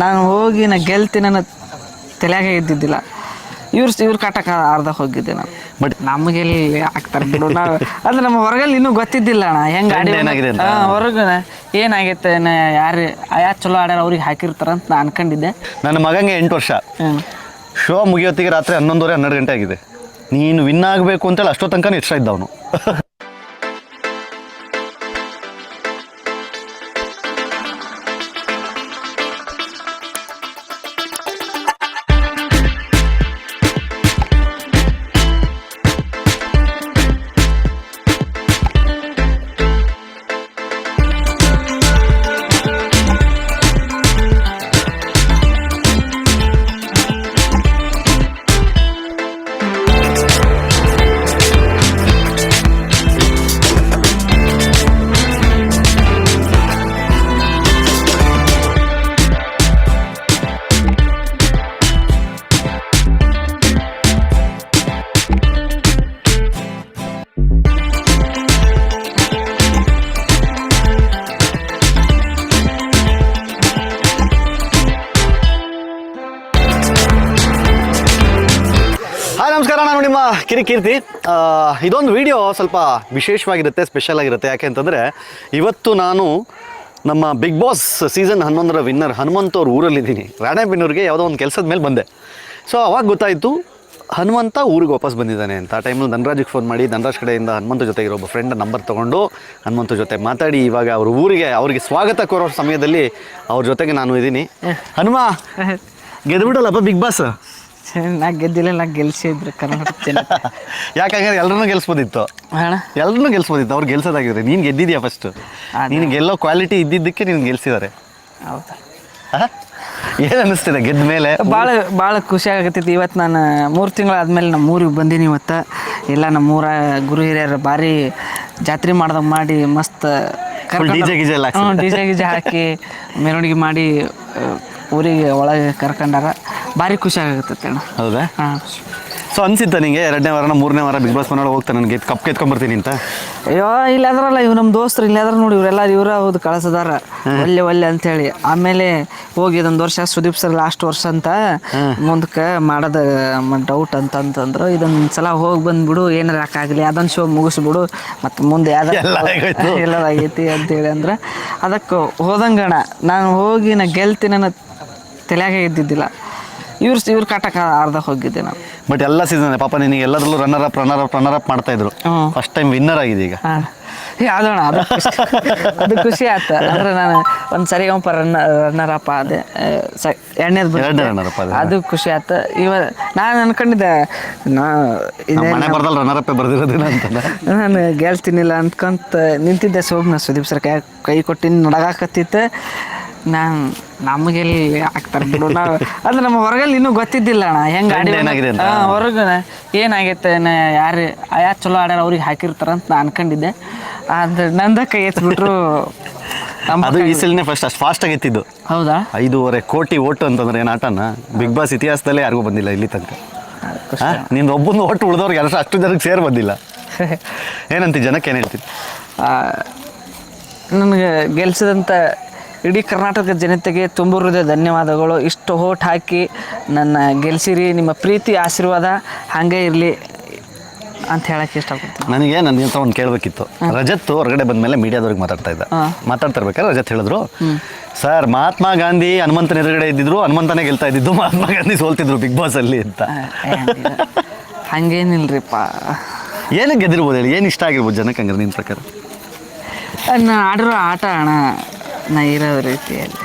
ನಾನು ಹೋಗಿ ನಾ ಗೆಲ್ತಿ ನನ್ನ ತಲೆಯಾಗ ಇದ್ದಿದ್ದಿಲ್ಲ. ಇವ್ರು ಇವ್ರು ಕಾಟಕ ಅರ್ಧ ಹೋಗಿದ್ದೆ ನಾನು. ಬಟ್ ನಮಗೆಲ್ಲಿ ಆಗ್ತಾರೆ ಬಿಡು ನಾವು ಅಂದ್ರೆ ನಮ್ಮ ಹೊರಗಲ್ಲಿ ಇನ್ನೂ ಗೊತ್ತಿದ್ದಿಲ್ಲ ಅಣ್ಣ. ಹೆಂಗೆ ಆಡಿ ಏನಾಗಿದೆ ಅಂತ? ಹೊರಗೆ ಏನಾಗೈತೆ ಯಾರು ಯಾರು ಚಲೋ ಆಡ್ಯಾರ ಅವ್ರಿಗೆ ಹಾಕಿರ್ತಾರಂತ ನಾ ಅನ್ಕೊಂಡಿದ್ದೆ. ನನ್ನ ಮಗಂಗೆ ಎಂಟು ವರ್ಷ. ಶೋ ಮುಗಿಯೋತ್ತಿಗೆ ರಾತ್ರಿ ಹನ್ನೊಂದುವರೆ ಹನ್ನೆರಡು ಗಂಟೆ ಆಗಿದೆ. ನೀನು ವಿನ್ ಆಗಬೇಕು ಅಂತೇಳಿ ಅಷ್ಟೋ ತನಕ ಇಷ್ಟ ಇದ್ದ ನಮಸ್ಕಾರ ನಾನು ನಿಮ್ಮ ಕಿರಿ ಕೀರ್ತಿ. ಇದೊಂದು ವಿಡಿಯೋ ಸ್ವಲ್ಪ ವಿಶೇಷವಾಗಿರುತ್ತೆ ಸ್ಪೆಷಲ್ ಆಗಿರುತ್ತೆ. ಯಾಕೆ ಅಂತಂದರೆ ಇವತ್ತು ನಾನು ನಮ್ಮ ಬಿಗ್ ಬಾಸ್ ಸೀಸನ್ ಹನ್ನೊಂದರ ವಿನ್ನರ್ ಹನುಮಂತ ಅವ್ರ ಊರಲ್ಲಿದ್ದೀನಿ. ರಾಣೆಬೆನ್ನೂರಿಗೆ ಯಾವುದೋ ಒಂದು ಕೆಲಸದ ಮೇಲೆ ಬಂದೆ. ಸೊ ಅವಾಗ ಗೊತ್ತಾಯಿತು ಹನುಮಂತ ಊರಿಗೆ ವಾಪಸ್ ಬಂದಿದ್ದಾನೆ ಅಂತ. ಆ ಟೈಮಲ್ಲಿ ಧನರಾಜಿಗೆ ಫೋನ್ ಮಾಡಿ ಧನರಾಜ್ ಕಡೆಯಿಂದ ಹನುಮಂತ ಜೊತೆಗೆ ಇರೋ ಒಬ್ಬ ಫ್ರೆಂಡ್ ನಂಬರ್ ತೊಗೊಂಡು ಹನುಮಂತ ಜೊತೆ ಮಾತಾಡಿ ಇವಾಗ ಅವ್ರ ಊರಿಗೆ ಅವ್ರಿಗೆ ಸ್ವಾಗತ ಕೋರೋ ಸಮಯದಲ್ಲಿ ಅವ್ರ ಜೊತೆಗೆ ನಾನು ಇದ್ದೀನಿ ಹನುಮ ಗೆದ್ಬಿಡಲ್ಲಪ್ಪ ಬಿಗ್ ಬಾಸ್ ನಾ ಗೆದ್ದಿಲ್ಲ ನಾ ಗೆಲ್ಸಿದ್ರು ಕರ್ನಾಟಕ ಜನ ಯಾಕಂದ್ರೆ ಎಲ್ಲರನ್ನೂ ಗೆಲ್ಸ್ಬೋದಿತ್ತು? ಅಣ್ಣ ಎಲ್ಲರನ್ನೂ ಗೆಲ್ಸ್ಬೋದಿತ್ತು ಅವ್ರು ಗೆಲ್ಸೋದಾಗಿದ್ರೆ. ನೀನು ಗೆದ್ದಿದ್ಯಾ ಫಸ್ಟ್ ಅದೇ. ನೀನು ಗೆಲ್ಲೋ ಕ್ವಾಲಿಟಿ ಇದ್ದಿದ್ದಕ್ಕೆ ನೀನು ಗೆಲ್ಸಿದ್ದಾರೆ ಹೌದಾ. ಏನು ಅನ್ನಿಸ್ತಿದೆ ಗೆದ್ದ ಮೇಲೆ? ಭಾಳ ಭಾಳ ಖುಷಿ ಆಗತ್ತೈತಿ ಇವತ್ತು ನಾನು ಮೂರು ತಿಂಗಳಾದ್ಮೇಲೆ ನಮ್ಮ ಊರಿಗೆ ಬಂದೀನಿ ಇವತ್ತು. ಎಲ್ಲ ನಮ್ಮ ಊರ ಗುರು ಹಿರಿಯರು ಭಾರಿ ಜಾತ್ರೆ ಮಾಡ್ದಂಗೆ ಮಾಡಿ ಮಸ್ತ್ ಡಿಜೆ ಗಿಜೆ ಎಲ್ಲ ಡಿಜೆ ಗಿಜೆ ಹಾಕಿ ಮೆರವಣಿಗೆ ಮಾಡಿ ಆ, ಊರಿಗೆ ಒಳಗೆ ಕರ್ಕೊಂಡಾರ. ಭಾರಿ ಖುಷಿ ಆಗತ್ತೈತಿ ಅಣ್ಣ ಹೌದಾ? ಹಾಂ. ಸೊ ಅನ್ಸಿತ್ತ ನಿಂಗೆ? ಎರಡನೇ ವಾರನ ಮೂರನೇ ವಾರ ಬಿಗ್ ಬಾಸ್ ಮನೆಯೊಳಗೆ ಹೋಗ್ತಾನೆ ನನಗೆ. ಕಪ್ ಕೆತ್ಕೊಂಡ್ಬರ್ತೀನಿ ಅಂತ. ಅಯ್ಯೋ ಇಲ್ಲ ಅದ್ರಲ್ಲ ಇವ್ ನಮ್ಮ ದೋಸ್ತರು ಇಲ್ಲಾದ್ರೂ ನೋಡಿ ಇವರೆಲ್ಲ ಇವ್ರ ಹೌದು ಕಳಿಸದಾರ. ಒಳ್ಳೆ ಒಲ್ಲೆ ಅಂತೇಳಿ. ಆಮೇಲೆ ಹೋಗಿ ಇದೊಂದು ವರ್ಷ ಸುದೀಪ್ ಸರ್ ಲಾಸ್ಟ್ ವರ್ಷ ಅಂತ ಮುಂದಕ್ಕೆ ಮಾಡದ ಡೌಟ್ ಅಂತಂತಂದ್ರು. ಇದೊಂದು ಸಲ ಹೋಗಿ ಬಂದ್ಬಿಡು ಏನಾರ ಹಾಕಾಗಲಿ ಅದೊಂದು ಶೋ ಮುಗಿಸ್ಬಿಡು. ಮತ್ತು ಮುಂದೆ ಯಾವ್ದು. ಎಲ್ಲದಾಗೈತಿ ಅಂತೇಳಿ ಅಂದ್ರೆ ಅದಕ್ಕೆ ಹೋದಂಗಣ ನಾನು ಹೋಗಿ ನಾ ಗೆಲ್ತೀನಿ ಅನ್ನೋ ತಲೆಯಾಗ ಇದ್ದಿದ್ದಿಲ್ಲ ಇವ್ರ ಇವ್ರ ಕಾಟಕ್ಕೆ ಅರ್ಧ ಹೋಗಿದ್ದೆ ನಾನು. ಬಟ್ ಎಲ್ಲ ಸೀಸನ್ ಪಾಪ ನಿನಗೆ ಎಲ್ಲದರಲ್ಲೂ runner up runner up runner up ಮಾಡ್ತಾ ಇದ್ರು. ಫಸ್ಟ್ ಟೈಮ್ ವಿನ್ನರ್ ಆಗಿದೆ ಈಗ. ಅದೋಣ ಅದು ಅದು ಖುಷಿ ಆಯ್ತು. ಅಂದ್ರೆ ನಾನು ಒಂದು ಸರಿ ಒಂಪ ರನ್ನ ರನ್ನರ್ ಅಪ್ಪ ಅದೇ ಸ ಎರಡನೇದು ಎರಡನೇ runner up ಅದೇ. ಅದು ಖುಷಿ ಆಯ್ತು. ಇವ ನಾನು ಅನ್ಕೊಂಡಿದ್ದೆ ನಾ ಮನೆ ಬರ್ದಲ್ಲಿ ರನ್ನರ್ ಅಪ್ಪೇ ಬರ್ದಿರೋದಿಲ್ಲ ಅಂತಲ್ಲ ನಾನು ಗೆಲ್ತೀನಿಲ್ಲ ಅಂದ್ಕೊಂತ ನಿಂತಿದ್ದೆ ಸೋಮ್ನ ಸುದೀಪ್ ಸರ್ ಕೈ ಕೈ ಕೊಟ್ಟಿನ ನಡಗಾಕತ್ತಿತ್ತು ನಾನು ನಮಗೆಲ್ಲಿ ಆಗ್ತಾರೆ ಬಿಡು. ನಾವು ಅಂದ್ರೆ ನಮ್ಮ ಹೊರಗಲ್ಲಿ ಇನ್ನೂ ಗೊತ್ತಿದ್ದಿಲ್ಲ ಅಣ್ಣ. ಹೆಂಗೆ ಆಡಿ ಏನಾಗಿದೆ ಅಂತ? ಹೊರಗೆ ಏನಾಗೈತೆ ಯಾರು ಯಾರು ಚಲೋ ಆಡ್ಯಾರ ಅವ್ರಿಗೆ ಹಾಕಿರ್ತಾರಂತ ನಾ ಅನ್ಕೊಂಡಿದ್ದೆ. ಆದ್ರೆ ನಂದ ಕೈ ಎತ್ಬಿಟ್ರು ನಮ್ಮ ಅದು ಈ ಸಲಿನೇ ಫಸ್ಟ್ ಅಷ್ಟು ಫಾಸ್ಟ್ ಆಗಿತ್ತಿದ್ದು ಹೌದಾ? ಐದೂವರೆ ಕೋಟಿ ಓಟು ಅಂತಂದ್ರೆ ಏನು ಆಟನ? ಬಿಗ್ ಬಾಸ್ ಇತಿಹಾಸದಲ್ಲೇ ಯಾರಿಗೂ ಬಂದಿಲ್ಲ ಇಲ್ಲಿ ತನಕ. ನಿನ್ನ ಒಬ್ಬನ ಓಟು ಉಳಿದವ್ರಿಗೆ ಎಲ್ಲ ಅಷ್ಟು ಜನಕ್ಕೆ ಸೇರ್ ಬಂದಿಲ್ಲ. ಏನಂತ ಜನಕ್ಕೆ ಏನು ಹೇಳ್ತೀನಿ ನನಗೆ ಗೆಲ್ಸಿದಂಥ ಇಡೀ ಕರ್ನಾಟಕ ಜನತೆಗೆ ತುಂಬ ಹೃದಯ ಧನ್ಯವಾದಗಳು. ಇಷ್ಟು ಓಟ್ ಹಾಕಿ ನನ್ನ ಗೆಲ್ಸಿರಿ ನಿಮ್ಮ ಪ್ರೀತಿ ಆಶೀರ್ವಾದ ಹಾಗೆ ಇರಲಿ ಅಂತ ಹೇಳಕ್ಕೆ ಇಷ್ಟಪಡ್ತೀನಿ. ನನಗೆ ನನಗೆ ಅಂತ ಒಂದು ಕೇಳಬೇಕಿತ್ತು. ರಜತ್ ಹೊರಗಡೆ ಬಂದ ಮೇಲೆ ಮೀಡಿಯಾದವ್ರಿಗೆ ಮಾತಾಡ್ತಾ ಇದ್ದ. ಹಾ. ಮಾತಾಡ್ತಾ ಇರ್ಬೇಕಾದ್ರೆ ರಜತ್ ಹೇಳಿದ್ರು. ಸರ್ ಮಹಾತ್ಮ ಗಾಂಧಿ ಹನುಮಂತನ ಎದುರುಗಡೆ ಇದ್ದಿದ್ರು ಹನುಮಂತನೇ ಗೆಲ್ತಾ ಇದ್ದಿದ್ದು ಮಹಾತ್ಮ ಗಾಂಧಿ ಸೋಲ್ತಿದ್ರು ಬಿಗ್ ಬಾಸ್ ಅಲ್ಲಿ ಅಂತ. ಹಂಗೇನಿಲ್ರಿಪ್ಪ. ಏನಕ್ಕೆ ಗೆದ್ದಿರ್ಬೋದು ಹೇಳಿ? ಏನು ಇಷ್ಟ ಆಗಿರ್ಬೋದು ಜನಕ್ಕೆ ಹಂಗಾರೆ ನಿನ್ನ ಪ್ರಕಾರ? ನಾ ಆಡಿರೋ ಆಟ ಅಣ್ಣ. ನಾ ಇರೋ ರೀತಿಯಲ್ಲಿ.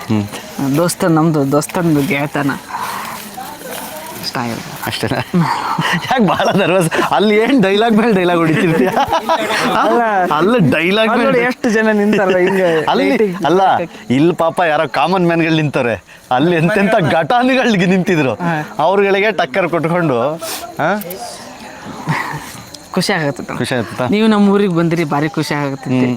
ದೋಸ್ತ ನಮ್ಮದು ದೋಸ್ತಂದು ಗೆಳೆತನ. ಇಷ್ಟ ಆಗಿರೋದು. ಅಷ್ಟೇನಾ? ಯಾಕೆ ಬಹಳ ನರ್ವಸ್ ಅಲ್ಲಿ ಏನು ಡೈಲಾಗ್ ಮೇಲೆ ಡೈಲಾಗ್ ಹೊಡಿತಿರ್ತೀಯ? ಅಲ್ಲ ಡೈಲಾಗ್ ಅಲ್ಲಿ ಎಷ್ಟು ಜನ ನಿಂತಾರ ಹಿಂಗೆ ಅಲ್ಲಿ ಅಲ್ಲ ಇಲ್ಲಿ ಪಾಪ ಯಾರೋ ಕಾಮನ್ ಮ್ಯಾನ್ಗಳು ನಿಂತವ್ರೆ ಅಲ್ಲಿ ಎಂತೆಂತ ಘಟಾನುಗಳಿಗೆ ನಿಂತಿದ್ರು. ಅವ್ರುಗಳಿಗೆ ಟಕ್ಕರ್ ಕೊಟ್ಕೊಂಡು ಆ? ಖುಷಿ ಆಗತ್ತೆ ಖುಷಿ ಆಯ್ತಾ ನೀವು ನಮ್ಮ ಊರಿಗೆ ಬಂದಿರಿ ಭಾರಿ ಖುಷಿ ಆಗತ್ತೈತಿ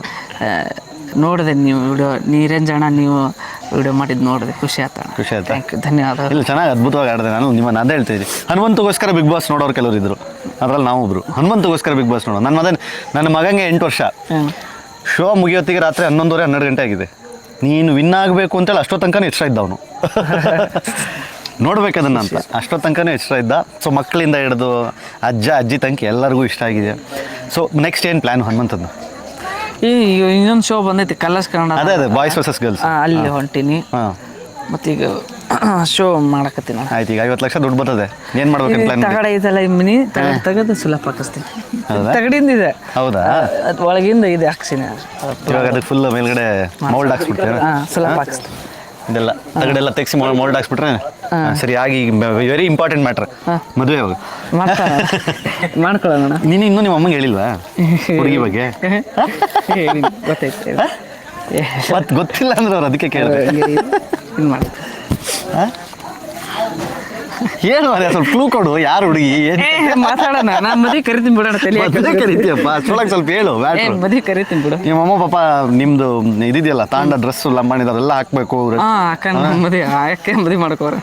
ನೋಡಿದೆ ನೀವು ವಿಡಿಯೋ ನೀರಂಜಣ ನೀವು ವಿಡಿಯೋ ಮಾಡಿದ್ದು ನೋಡಿದೆ ಖುಷಿ ಆಯ್ತು ಖುಷಿ ಆಯ್ತಾ? ಥ್ಯಾಂಕ್ ಯು ಧನ್ಯವಾದಗಳು. ಇಲ್ಲ ಚೆನ್ನಾಗಿ ಅದ್ಭುತವಾಗಿ ಆಡಿದೆ ನಾನು ನಿಮ್ಮ ಅದೇ ಹೇಳ್ತಾ ಇದ್ದೀನಿ. ಹನುಮಂತಗೋಸ್ಕರ ಬಿಗ್ ಬಾಸ್ ನೋಡೋರು ಕೆಲವರು ಇದ್ರು. ಅದ್ರಲ್ಲಿ ನಾವು ಒಬ್ರು. ಹನುಮಂತಗೋಸ್ಕರ ಬಿಗ್ ಬಾಸ್ ನೋಡೋ ನನ್ನ ಮದನ್ ನನ್ನ ಮಗಂಗೆ ಎಂಟು ವರ್ಷ. ಶೋ ಮುಗಿಯೋತ್ತಿಗೆ ರಾತ್ರಿ ಹನ್ನೊಂದುವರೆ ಹನ್ನೆರಡು ಗಂಟೆ ಆಗಿದೆ. ನೀನು ವಿನ್ ಆಗಬೇಕು ಅಂತೇಳಿ ಅಷ್ಟೋ ತನಕ ಎಚ್ಚರ ಇದ್ದ ಅವನು. ನೋಡ್ಬೇಕು ಅದನ್ನ ಅಂತ. ಅಷ್ಟೋ ತನಕನೂ ಎಚ್ಚರ ಇದ್ದ. ಸೊ ಮಕ್ಕಳಿಂದ ಹಿಡಿದು ಅಜ್ಜ ಅಜ್ಜಿ ತನಕ ಎಲ್ಲರಿಗೂ ಇಷ್ಟ ಆಗಿದೆ. ಸೊ ನೆಕ್ಸ್ಟ್ ಏನು ಪ್ಲ್ಯಾನ್ ಹನುಮಂತದ್ದು? ಈ ಇನ್ನೊಂದು ಶೋ ಬಂದೈತಿ ಕಲರ್ಸ್ ಕನ್ನಡ ಅದೇ ಅದೇ ಬಾಯ್ಸ್ ವರ್ಸಸ್ ಗರ್ಲ್ಸ್ ಅಲ್ಲಿ ಹೊಂಟೀನಿ. ಹಾಂ. ಮತ್ತೀಗ ಶೋ ಮಾಡಕತ್ತೀನಿ ಆಯ್ತು ಈಗ ಐವತ್ತು ಲಕ್ಷ ದುಡ್ಡು ಬರ್ತದೆ. ಏನು ಮಾಡ್ಬೇಕು ಪ್ಲ್ಯಾನ್ ತಗಡ ಇದೆಲ್ಲ ಮಿನಿ ತಗಡ ತೆಗೆದು ಸುಲಭ ಹಾಕಿಸ್ತೀನಿ. ಹೌದಾ? ತಗಡಿಂದ ಇದೆ. ಹೌದಾ? ಅದ್ ಒಳಗಿಂದ ಇದೆ ಹಾಕ್ಸಿನಿ. ಇವಾಗ ಅದಕ್ಕೆ ಫುಲ್ ಮೇಲ್ಗಡೆ ಮೌಲ್ಡ್ ಹಾಕ್ಸ್ಬಿಟ್ರೆ ಹಾ ಸುಲಭ ಹಾಕಿಸ್ತೀನಿ. ಇದೆಲ್ಲ ತಗಡೆಲ್ಲ ತೆಗ್ಸಿ ಮೋಲ್ಡ್ ಹಾಕ್ಸ್ಬಿಟ್ರೆ ಸರಿ ಆಗಿ ವೆರಿ ಇಂಪಾರ್ಟೆಂಟ್ ಮ್ಯಾಟ್ರ್ ಮದುವೆ ಮಾಡ್ತಾರ ಮಾಡ್ಕೊಳ್ಳೋಣ. ನೀನು ಇನ್ನೂ ನಿಮ್ಮ ಅಮ್ಮಂಗೆ ಹೇಳಿಲ್ವಾ? ಹುಡುಗಿ ಬಗ್ಗೆ? ಮತ್ತೆ ಗೊತ್ತಿಲ್ಲ ಅಂದ್ರೆ ಅವ್ರು ಅದಕ್ಕೆ ಕೇಳಿದೆ. ಏನು ಅದೇ ಸ್ವಲ್ಪ ಕ್ಲೂ ಕೊಡು ಯಾರು ಹುಡುಗಿ ಏನು ಏ ಮಾತಾಡೋಣ. ನಾನು ಮದುವೆ ಕರಿತೀನಿ ಬಿಡೋಣ ತಲೆ ಮದುವೆ ಕರಿತೀಯಪ್ಪ ಅಷ್ಟೊಳಗೆ ಸ್ವಲ್ಪ ಹೇಳು ಏ ಮದುವೆ ಕರಿತೀನಿ ಬಿಡು. ನಿಮ್ಮ ಅಮ್ಮ ಪಾಪ ನಿಮ್ದು ಇದಿದೆಯಲ್ಲ ತಾಂಡ ಡ್ರೆಸ್ ಮಾಡಿದ ಅದೆಲ್ಲ ಹಾಕ್ಬೇಕು ಅವ್ರು. ಹಾ ಅಕ್ಕ ಮದುವೆ ಮದುವೆ ಮಾಡ್ಕೋರ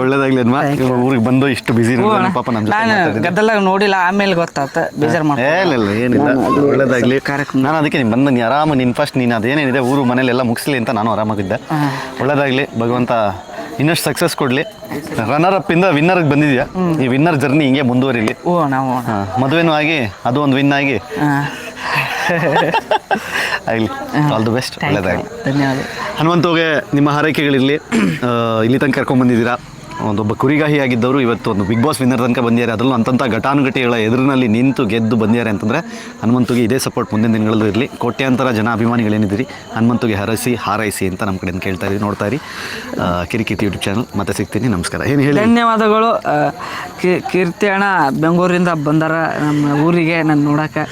ಒಳ್ಳೇದಾಗ್ಲಿ ಅನ್ಮಾ ಊರಿಗೆ ಬಂದು ಇಷ್ಟು ಬಿಸಿ ಪಾಪ ನಮ್ಮ ನಾನು. ಗದ್ದಲಾಗ ನೋಡಿಲ್ಲ ಆಮೇಲೆ ಗೊತ್ತಾತ ಬೇಜಾರು ಏ, ಇಲ್ಲ ಇಲ್ಲ ಏನಿಲ್ಲ. ಒಳ್ಳೇದಾಗ್ಲಿ. ಕಾರ್ಯಕ್ರಮ. ನಾನು ಅದಕ್ಕೆ ನೀನು ಬಂದು ನೀ ಆರಾಮ ನಿನ್ ಫಸ್ಟ್ ನೀನು ಅದೇನೇನಿದೆ ಊರು ಮನೇಲಿ ಎಲ್ಲ ಮುಗಿಸ್ಲಿ ಅಂತ ನಾನು ಆರಾಮಾಗಿದ್ದೆ. ಒಳ್ಳೇದಾಗ್ಲಿ ಭಗವಂತ ಇನ್ನಷ್ಟು ಸಕ್ಸಸ್ ಕೊಡ್ಲಿ. ರನ್ನರ್ ಅಪ್ ಇಂದ ವಿನ್ನರ್ ಬಂದಿದ್ಯಾ? ಈ ವಿನ್ನರ್ ಜರ್ನಿ ಹಿಂಗೆ ಮುಂದುವರಿಲಿ. ಓ ನಾವು ಮದುವೆನೂ ಆಗಿ ಅದು ಒಂದು ವಿನ್ ಆಗಿ. ಆಗಲಿ ಆಲ್ ದಿ ಬೆಸ್ಟ್ ಒಳ್ಳೆಯದಾಗಲಿ ಧನ್ಯವಾದ. ಹನುಮಂತೋಗೆ ನಿಮ್ಮ ಹಾರೈಕೆಗಳಿರಲಿ. ಇಲ್ಲಿ ತನಕ ಕರ್ಕೊಂಡ್ಬಂದಿದ್ದೀರಾ ಒಂದೊಬ್ಬ ಕುರಿಗಾಹಿ ಆಗಿದ್ದವರು ಇವತ್ತು ಒಂದು ಬಿಗ್ ಬಾಸ್ ವಿನ್ನರ್ ತನಕ ಬಂದಿದ್ದಾರೆ. ಅದರಲ್ಲೂ ಅಂತಂಥ ಘಟಾನುಘಟಿಗಳ ಎದುರಿನಲ್ಲಿ ನಿಂತು ಗೆದ್ದು ಬಂದಿದ್ದಾರೆ ಅಂತಂದರೆ ಹನುಮಂತುಗೆ ಇದೇ ಸಪೋರ್ಟ್ ಮುಂದಿನ ದಿನಗಳಲ್ಲೂ ಇರಲಿ. ಕೋಟ್ಯಾಂತರ ಜನ ಅಭಿಮಾನಿಗಳೇನಿದ್ದೀರಿ? ಹನುಮಂತುಗೆ ಹರಸಿ ಹಾರೈಸಿ ಅಂತ ನಮ್ಮ ಕಡೆಯಿಂದ ಕೇಳ್ತಾ ಇದ್ದೀವಿ ನೋಡ್ತಾ ಇರಿ. ಯೂಟ್ಯೂಬ್ ಚಾನಲ್ ಮತ್ತೆ ಸಿಗ್ತೀನಿ. ನಮಸ್ಕಾರ. ಏನು ಹೇಳಿ? ಧನ್ಯವಾದಗಳು. ಕೀರ್ತಿ ಅಣ್ಣ ಬೆಂಗಳೂರಿಂದ ಬಂದಾರ ನಮ್ಮ ಊರಿಗೆ ನಾನು ನೋಡೋಕೆ.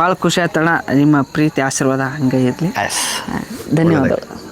ಭಾಳ ಖುಷಿ ಆಯ್ತಣ್ಣ. ನಿಮ್ಮ ಪ್ರೀತಿ ಆಶೀರ್ವಾದ ಹಂಗೆ ಇರಲಿ. ಧನ್ಯವಾದಗಳು.